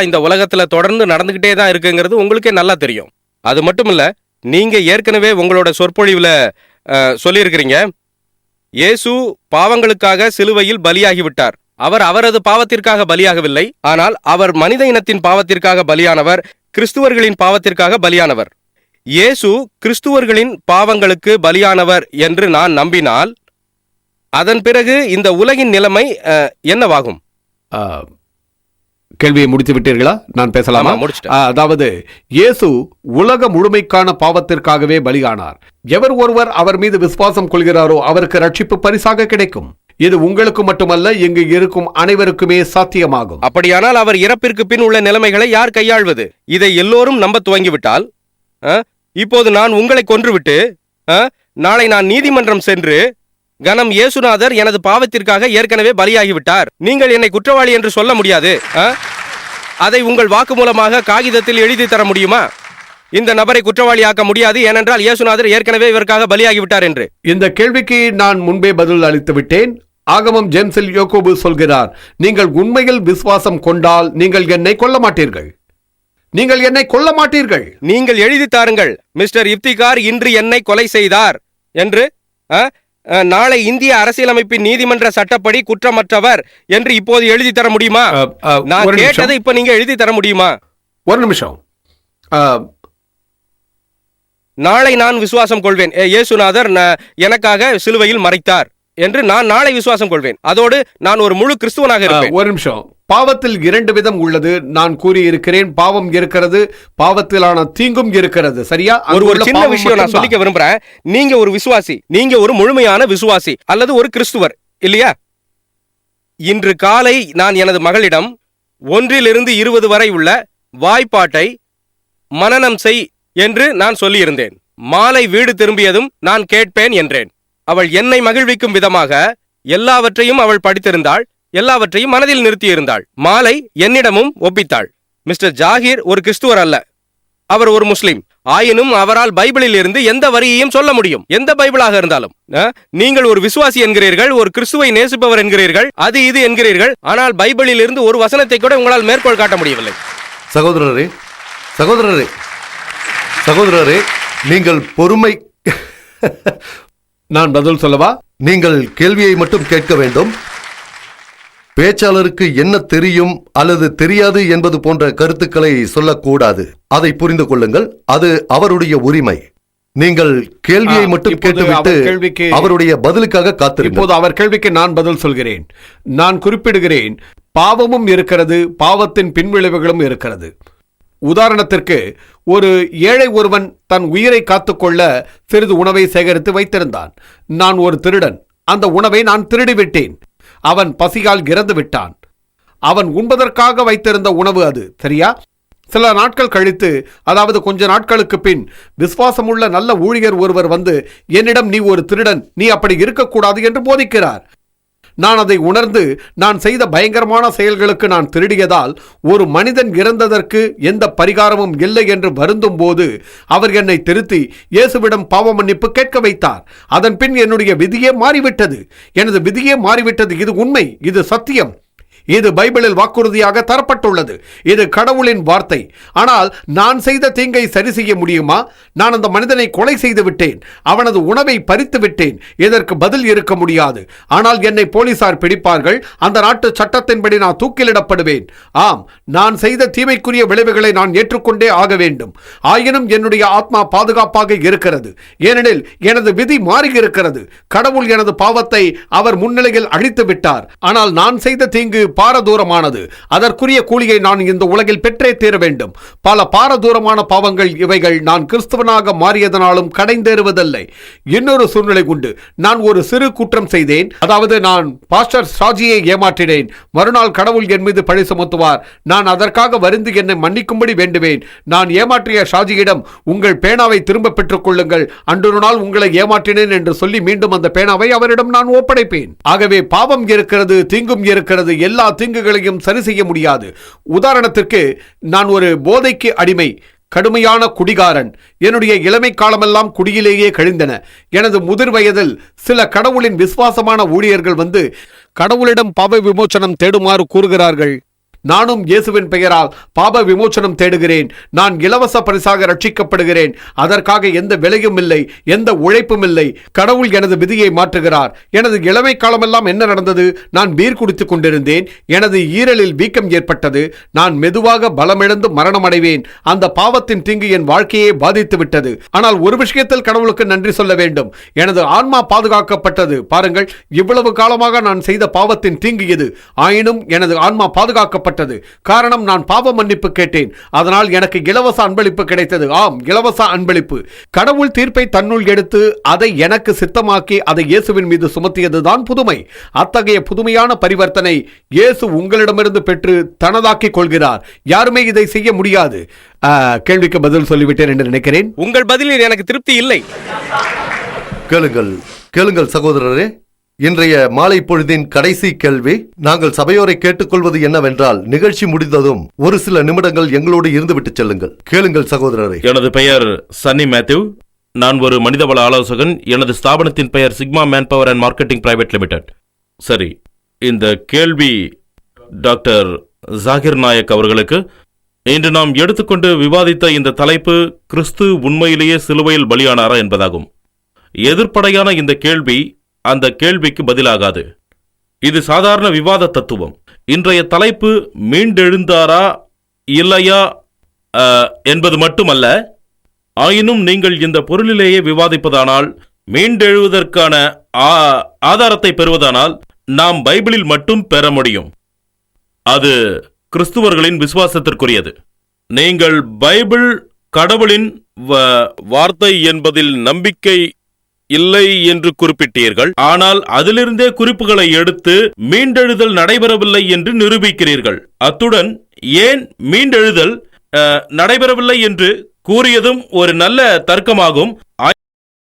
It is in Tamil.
இந்த உலகத்துல தொடர்ந்து நடந்துகிட்டே தான் இருக்குங்கிறது உங்களுக்கே நல்லா தெரியும். அது மட்டும் இல்ல நீங்க ஏற்கனவே உங்களோட சொற்பொழிவுல சொல்லியிருக்கிறீங்க. இயேசு பாவங்களுக்காக சிலுவையில் பலியாகிவிட்டார். அவர் அவரது பாவத்திற்காக பலியாகவில்லை. ஆனால் அவர் மனித இனத்தின் பாவத்திற்காக பலியானவர் கிறிஸ்துவர்களின் பாவத்திற்காக பலியானவர். இயேசு கிறிஸ்துவர்களின் பாவங்களுக்கு பலியானவர் என்று நான் நம்பினால் அதன் பிறகு இந்த உலகின் நிலைமை என்னவாகும்? கேள்வியை முடித்து விட்டீர்களா? நான் பேசலாமா? அதாவது இயேசு உலக முழுமைக்கான பாவத்திற்காகவே பலியானார். எவர் ஒருவர் அவர் மீது விசுவாசம் கொள்கிறாரோ அவருக்கு ரட்சிப்பு பரிசாக கிடைக்கும். இது உங்களுக்கு மட்டுமல்ல இங்கு இருக்கும் அனைவருக்குமே சாத்தியமாகும். அப்படியானால் அவர் இறப்பிற்கு பின் உள்ள நிலைமைகளை யார் கையாள்வது? இதை எல்லோரும் நம்ப துவங்கிவிட்டால் இப்போது நான் உங்களை கொன்றுவிட்டு நாளை நான் நீதிமன்றம் சென்று கனம் இயேசுநாதர் எனது பாவத்திற்காக ஏற்கனவே பலியாகிவிட்டார். நீங்கள் என்னை குற்றவாளி என்று சொல்ல முடியாது? அதை உங்கள் வாக்கு மூலமாக காகிதத்தில் எழுதி தர முடியுமா? இந்த நபரை குற்றவாளியாக்க முடியாது ஏனென்றால் இயேசுநாதர் ஏற்கனவே இவருக்காக பலியாகிவிட்டார் என்று. இந்த கேள்விக்கு நான் முன்பே பதில் அளித்து விட்டேன். ஆகமம் ஜேம்ஸில் யோகோபு சொல்கிறார் நீங்கள் உண்மையில் விசுவாசம் கொண்டால் நீங்கள் என்னை கொல்ல மாட்டீர்கள். நீங்கள் என்னை கொல்ல மாட்டீர்கள். நீங்கள் எழுதி தாருங்கள் மிஸ்டர் இப்திகார் இன்று என்னை கொலை செய்தார். என்று? நாளை இந்திய அரசியலமைப்பின் நீதிமன்ற சட்டப்படி குற்றமற்றவர் என்று இப்போது எழுதி தர முடியுமா? நான். கேட்டதை இப்ப நீங்க எழுதி தர முடியுமா? ஒரு நிமிஷம். நாளை நான் விசுவாசம் கொள்வேன். இயேசுநாதர் எனக்காக சிலுவையில் மறைத்தார் என்று நான் நாளை விசுவாசம் கொள்வேன். அதோடு நான் ஒரு முழு கிறிஸ்துவனாக இருப்பேன். ஒரு நிமிஷம். பாவத்தில் இரண்டு விதம் உள்ளது. நான் கூறியிருக்கிறேன் பாவம் இருக்கிறது பாவத்திலான தீங்கும் இருக்கிறது. சரியா? ஒரு ஒரு சின்ன விஷயம் நான். சொல்லிக்க விரும்புறேன். நீங்க ஒரு விசுவாசி நீங்க ஒரு முழுமையான விசுவாசி அல்லது ஒரு கிறிஸ்துவர் இல்லையா? இன்று காலை நான் எனது மகளிடம் ஒன்றிலிருந்து இருபது வரை உள்ள வாய்ப்பாட்டை மனனம் செய் என்று நான் சொல்லியிருந்தேன். மாலை வீடு திரும்பியதும் நான் கேட்பேன் என்றேன். அவள் என்னை மகிழ்விக்கும் விதமாக எல்லாவற்றையும் அவள் படித்திருந்தாள். எல்லாவற்றையும் மனதில் நிறுத்தியிருந்தாள். மாலை என்னிடமும் ஒப்பித்தாள். மிஸ்டர் ஜாகிர் ஒரு கிறிஸ்துவர் அல்ல. அவர் ஒரு முஸ்லிம். ஆயினும் அவரால் பைபிளில் இருந்து எந்த வரியையும் சொல்ல முடியும். எந்த பைபிளாக இருந்தாலும். நீங்கள் ஒரு விசுவாசி என்கிறீர்கள் ஒரு கிறிஸ்துவை நேசிப்பவர் என்கிறீர்கள் அது இது என்கிறீர்கள் ஆனால் பைபிளில் இருந்து ஒரு வசனத்தை கூட உங்களால் மேற்கோள் காட்ட முடியவில்லை. சகோதரரே சகோதரரே சகோதரரே நீங்கள் பொறுமை நான் பதில் சொல்லவா? நீங்கள் கேள்வியை மட்டும் கேட்க வேண்டும். பேச்சாளருக்கு என்ன தெரியும் அல்லது தெரியாது என்பது போன்ற கருத்துக்களை சொல்லக்கூடாது. அதை புரிந்து கொள்ளுங்கள். அது அவருடைய உரிமை. நீங்கள் கேள்வியை மட்டும் கேட்டுவிட்டு கேள்விக்கு- அவருடைய பதிலுக்காக இப்போது அவர் கேள்விக்கு நான் பதில் சொல்கிறேன். நான் குறிப்பிடுகிறேன் பாவமும் இருக்கிறது பாவத்தின் பின்விளைவுகளும் இருக்கிறது. உதாரணத்திற்கு ஒரு ஏழை ஒருவன் தன் உயிரை காத்துக்கொள்ள சிறிது உணவை சேகரித்து வைத்திருந்தான். நான் ஒரு திருடன். அந்த உணவை நான் திருடிவிட்டேன். அவன் பசியால் இறந்து விட்டான். அவன் உண்பதற்காக வைத்திருந்த உணவு அது சரியா? சில நாட்கள் கழித்து அதாவது கொஞ்ச நாட்களுக்கு பின் விசுவாசமுள்ள நல்ல ஊழியர் ஒருவர் வந்து என்னிடம் நீ ஒரு திருடன் நீ அப்படி இருக்கக்கூடாது என்று போதிக்கிறார். நான் அதை உணர்ந்து நான் செய்த பயங்கரமான செயல்களுக்கு நான் திருடியதால் ஒரு மனிதன் இறந்ததற்கு எந்த பரிகாரமும் இல்லை என்று வருந்தும் போது அவர் என்னை திருத்தி இயேசுவிடம் பாவ மன்னிப்பு கேட்க வைத்தார். அதன் பின் என்னுடைய விதியே மாறிவிட்டது. எனது விதியே மாறிவிட்டது. இது உண்மை. இது சத்தியம். இது பைபிளில் வாக்குறுதியாக தரப்பட்டுள்ளது. இது கடவுளின் வார்த்தை. ஆனால் நான் செய்த தீங்கை சரி செய்ய முடியுமா? நான் அந்த மனிதனை கொலை செய்து விட்டேன். அவனது உணவை பறித்து விட்டேன். இதற்கு பதில் இருக்க முடியாது. ஆனால் என்னை போலீசார் பிடிப்பார்கள். அந்த நாட்டு சட்டத்தின்படி நான் தூக்கிலிடப்படுவேன். ஆம் நான் செய்த தீமைக்குரிய விளைவுகளை நான் ஏற்றுக்கொண்டே ஆக வேண்டும். ஆயினும் என்னுடைய ஆத்மா பாதுகாப்பாக இருக்கிறது. ஏனெனில் எனது விதி மாறியிருக்கிறது. கடவுள் எனது பாவத்தை அவர் முன்னிலையில் அழித்து விட்டார். ஆனால் நான் செய்த தீங்கு பாரதூரமானது. அதற்குரிய கூலியை நான் இந்த உலகில் பெற்றே தீர வேண்டும். பல பாரதூரமான பாவங்கள் இவைகள் நான் கிறிஸ்தவனாக மாறியதனாலும் கடைந்தேறுவதில்லை. இன்னொரு சூழ்நிலை உண்டு. நான் ஒரு சிறு குற்றம் செய்தேன். அதாவது நான் பாஸ்டர் ஷாஜியை ஏமாற்றினேன். மறுநாள் கடவுள் என் மீது பழி சுமத்துவார். நான் அதற்காக வருந்து என்னை மன்னிக்கும்படி வேண்டுவேன். நான் ஏமாற்றிய ஷாஜியிடம் உங்கள் பேனாவை திரும்ப பெற்றுக் கொள்ளுங்கள். அன்றொரு நாள் உங்களை ஏமாற்றினேன் என்று சொல்லி மீண்டும் அந்த பேனாவை அவரிடம் நான் ஒப்படைப்பேன். ஆகவே பாவம் இருக்கிறது தீங்கும் இருக்கிறது எல்லா தீங்குகளையும் சரி செய்ய முடியாது. உதாரணத்திற்கு நான் ஒரு போதைக்கு அடிமை கடுமையான குடிகாரன் என்னுடைய இளமை காலமெல்லாம் குடியிலேயே கழிந்தன. எனது முதிர் வயதில் சில கடவுளின் விசுவாசமான ஊழியர்கள் வந்து கடவுளிடம் பாவ விமோச்சனம் தேடுமாறு கூறுகிறார்கள். நானும் இயேசுவின் பெயரால் பாப விமோசனம் தேடுகிறேன். நான் இலவச பரிசாக ரட்சிக்கப்படுகிறேன். அதற்காக எந்த விலையும் இல்லை எந்த உழைப்பும் இல்லை. கடவுள் எனது விதியை மாற்றுகிறார். எனது இளமை காலமெல்லாம் என்ன நடந்தது? நான் பீர் குடித்துக் கொண்டிருந்தேன். எனது ஈரலில் வீக்கம் ஏற்பட்டது. நான் மெதுவாக பலமிழந்து மரணமடைவேன் அந்த பாவத்தின் தீங்கு என் வாழ்க்கையை பாதித்து விட்டது. ஆனால் ஒரு விஷயத்தில் கடவுளுக்கு நன்றி சொல்ல வேண்டும். எனது ஆன்மா பாதுகாக்கப்பட்டது. பாருங்கள் இவ்வளவு காலமாக நான் செய்த பாவத்தின் தீங்கு இது ஆயினும் எனது ஆன்மா பாதுகாக்கப்பட்டது காரணம் நான் பாவ மன்னிப்பு கேட்டேன். அதனால் எனக்கு இலவச அன்பளிப்பு கிடைத்தது. ஆம் இலவச அன்பளிப்பு. கடவுள் தீர்ப்பை தன்னுள் எடுத்து அதை எனக்கு சித்தமாக்கி அதை இயேசுவின் மீது சுமத்தியதுதான் புதுமை. அத்தகைய புதுமையான பரிவர்த்தனை இயேசு உங்களிடமிருந்து பெற்று தனதாக்கிக் கொள்கிறார். யாருமே இதை செய்ய முடியாது. கேள்விக்கு பதில் சொல்லிவிட்டேன் என்று நினைக்கிறேன். உங்கள் பதிலில் எனக்கு திருப்தி இல்லை. கேளுங்கள் கேளுங்கள் சகோதரரே. இன்றைய மாலை பொழுதின் கடைசி கேள்வி நாங்கள் சபையோரை கேட்டுக்கொள்வது என்னவென்றால் நிகழ்ச்சி முடிந்ததும் ஒரு சில நிமிடங்கள் எங்களோடு இருந்துவிட்டு செல்லுங்கள். கேளுங்கள் சகோதரரை. எனது பெயர் சன்னி மேத்யூ. நான் ஒரு மனிதவள ஆலோசகன். எனது ஸ்தாபனத்தின் பெயர் Sigma man power and marketing private limited. சரி இந்த கேள்வி டாக்டர் ஜாகிர் நாயக் அவர்களுக்கு. இன்று நாம் எடுத்துக்கொண்டு விவாதித்த இந்த தலைப்பு கிறிஸ்து உண்மையிலேயே சிலுவையில் பலியானாரா என்பதாகும். எதிர்ப்படையான இந்த கேள்வி அந்த கேள்விக்கு பதிலாகாது. இது சாதாரண விவாத தத்துவம். இன்றைய தலைப்பு மீண்டெழுந்தாரா இல்லையா என்பது மட்டுமல்ல ஆயினும் நீங்கள் இந்த பொருளிலேயே விவாதிப்பதானால் மீண்டெழுவதற்கான ஆ- ஆதாரத்தை பெறுவதானால் நாம் பைபிளில் மட்டும் பெற முடியும். அது கிறிஸ்துவர்களின் விசுவாசத்திற்குரியது. நீங்கள் பைபிள் கடவுளின் வ- வார்த்தை என்பதில் நம்பிக்கை இல்லை என்று குறிப்பிட்டீர்கள். ஆனால் அதிலிருந்தே குறிப்புகளை எடுத்து மீண்டெழுதல் நடைபெறவில்லை என்று நிரூபிக்கிறீர்கள். அத்துடன் ஏன் மீண்டெழுதல் அஹ், நடைபெறவில்லை என்று கூறியதும் ஒரு நல்ல தர்க்கமாகும்.